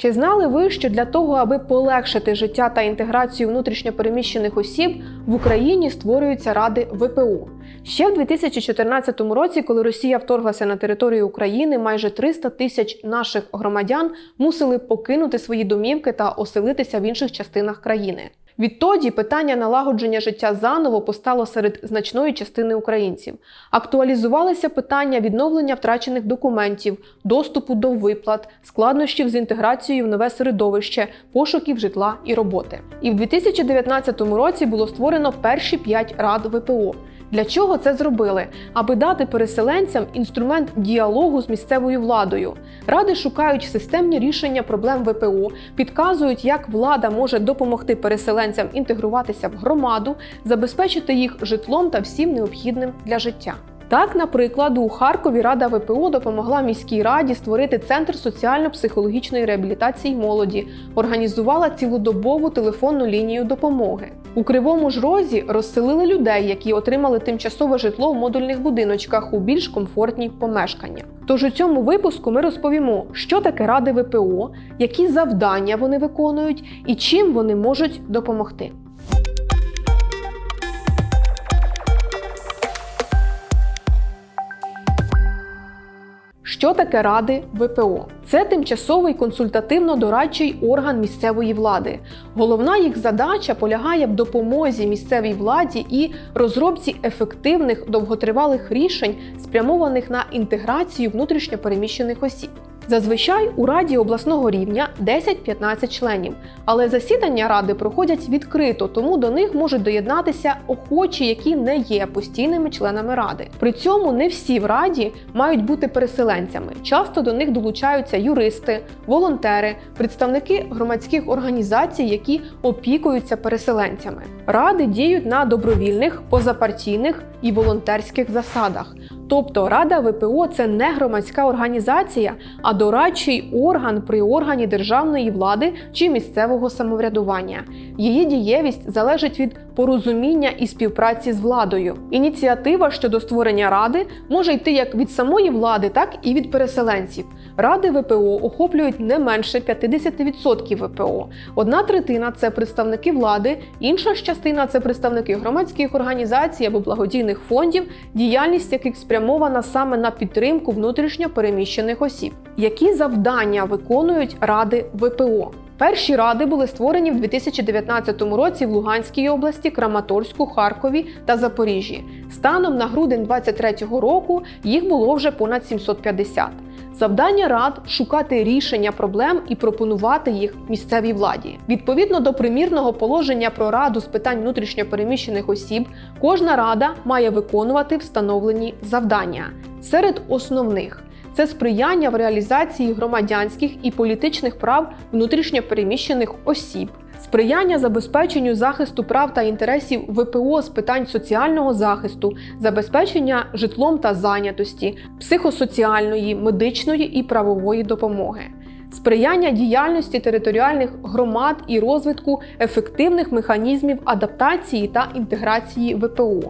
Чи знали ви, що для того, аби полегшити життя та інтеграцію внутрішньопереміщених осіб в Україні створюються ради ВПУ? Ще в 2014 році, коли Росія вторглася на територію України, майже 300 тисяч наших громадян мусили покинути свої домівки та оселитися в інших частинах країни. Відтоді питання налагодження життя заново постало серед значної частини українців. Актуалізувалися питання відновлення втрачених документів, доступу до виплат, складнощів з інтеграцією в нове середовище, пошуків житла і роботи. І в 2019 році було створено перші п'ять рад ВПО. Для чого це зробили? Аби дати переселенцям інструмент діалогу з місцевою владою. Ради шукають системні рішення проблем ВПО, підказують, як влада може допомогти переселенцям інтегруватися в громаду, забезпечити їх житлом та всім необхідним для життя. Так, наприклад, у Харкові Рада ВПО допомогла міській раді створити центр соціально-психологічної реабілітації молоді, організувала цілодобову телефонну лінію допомоги. У Кривому ж Розі розселили людей, які отримали тимчасове житло в модульних будиночках у більш комфортні помешкання. Тож у цьому випуску ми розповімо, що таке ради ВПО, які завдання вони виконують і чим вони можуть допомогти. Що таке ради ВПО? Це тимчасовий консультативно-дорадчий орган місцевої влади. Головна їх задача полягає в допомозі місцевій владі і розробці ефективних довготривалих рішень, спрямованих на інтеграцію внутрішньопереміщених осіб. Зазвичай у раді обласного рівня 10-15 членів, але засідання ради проходять відкрито, тому до них можуть доєднатися охочі, які не є постійними членами ради. При цьому не всі в раді мають бути переселенцями. Часто до них долучаються юристи, волонтери, представники громадських організацій, які опікуються переселенцями. Ради діють на добровільних, позапартійних і волонтерських засадах. Тобто Рада ВПО це не громадська організація, а дорадчий орган при органі державної влади чи місцевого самоврядування. Її дієвість залежить від порозуміння і співпраці з владою. Ініціатива щодо створення ради може йти як від самої влади, так і від переселенців. Ради ВПО охоплюють не менше 50% ВПО. Одна третина це представники влади, інша ж частина це представники громадських організацій або благодійних фондів, діяльність яких спрямована саме на підтримку внутрішньо переміщених осіб. Які завдання виконують ради ВПО? Перші ради були створені в 2019 році в Луганській області, Краматорську, Харкові та Запоріжжі. Станом на грудень 2023 року їх було вже понад 750. Завдання рад шукати рішення проблем і пропонувати їх місцевій владі. Відповідно до примірного положення про раду з питань внутрішньопереміщених осіб, кожна рада має виконувати встановлені завдання. Серед основних це сприяння в реалізації громадянських і політичних прав внутрішньопереміщених осіб, сприяння забезпеченню захисту прав та інтересів ВПО з питань соціального захисту, забезпечення житлом та зайнятості, психосоціальної, медичної і правової допомоги. Сприяння діяльності територіальних громад і розвитку ефективних механізмів адаптації та інтеграції ВПО,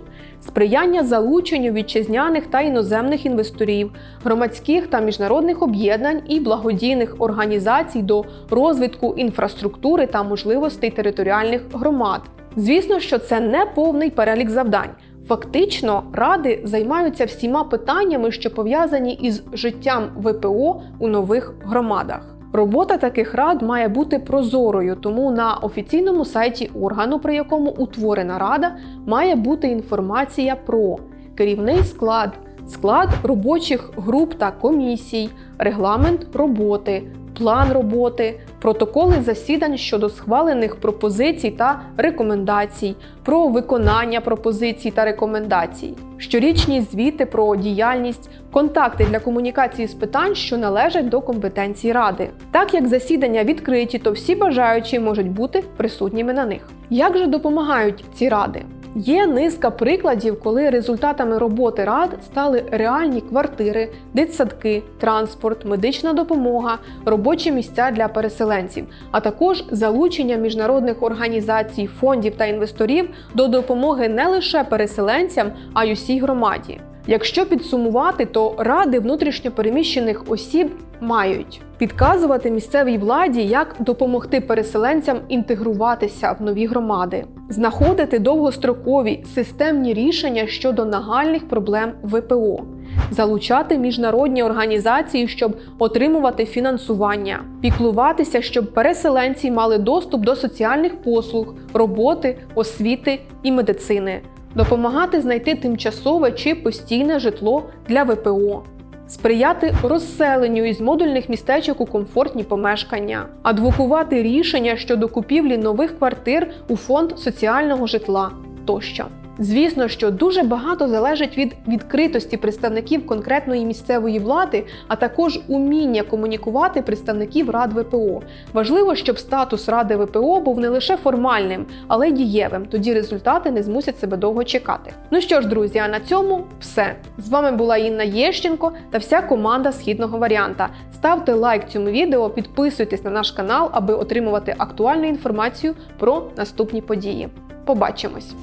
сприяння залученню вітчизняних та іноземних інвесторів, громадських та міжнародних об'єднань і благодійних організацій до розвитку інфраструктури та можливостей територіальних громад. Звісно, що це не повний перелік завдань. Фактично, ради займаються всіма питаннями, що пов'язані із життям ВПО у нових громадах. Робота таких рад має бути прозорою, тому на офіційному сайті органу, при якому утворена рада, має бути інформація про керівний склад, склад робочих груп та комісій, регламент роботи, план роботи, протоколи засідань щодо схвалених пропозицій та рекомендацій, про виконання пропозицій та рекомендацій, щорічні звіти про діяльність, контакти для комунікації з питань, що належать до компетенції ради. Так як засідання відкриті, то всі бажаючі можуть бути присутніми на них. Як же допомагають ці ради? Є низка прикладів, коли результатами роботи рад стали реальні квартири, дитсадки, транспорт, медична допомога, робочі місця для переселенців, а також залучення міжнародних організацій, фондів та інвесторів до допомоги не лише переселенцям, а й усій громаді. Якщо підсумувати, то ради внутрішньопереміщених осіб мають підказувати місцевій владі, як допомогти переселенцям інтегруватися в нові громади, знаходити довгострокові системні рішення щодо нагальних проблем ВПО, залучати міжнародні організації, щоб отримувати фінансування, піклуватися, щоб переселенці мали доступ до соціальних послуг, роботи, освіти і медицини, допомагати знайти тимчасове чи постійне житло для ВПО. Сприяти розселенню із модульних містечок у комфортні помешкання, адвокувати рішення щодо купівлі нових квартир у фонд соціального житла тощо. Звісно, що дуже багато залежить від відкритості представників конкретної місцевої влади, а також уміння комунікувати представників рад ВПО. Важливо, щоб статус ради ВПО був не лише формальним, але й дієвим. Тоді результати не змусять себе довго чекати. Ну що ж, друзі, а на цьому все. З вами була Інна Єщенко та вся команда східного варіанта. Ставте лайк цьому відео, підписуйтесь на наш канал, аби отримувати актуальну інформацію про наступні події. Побачимось!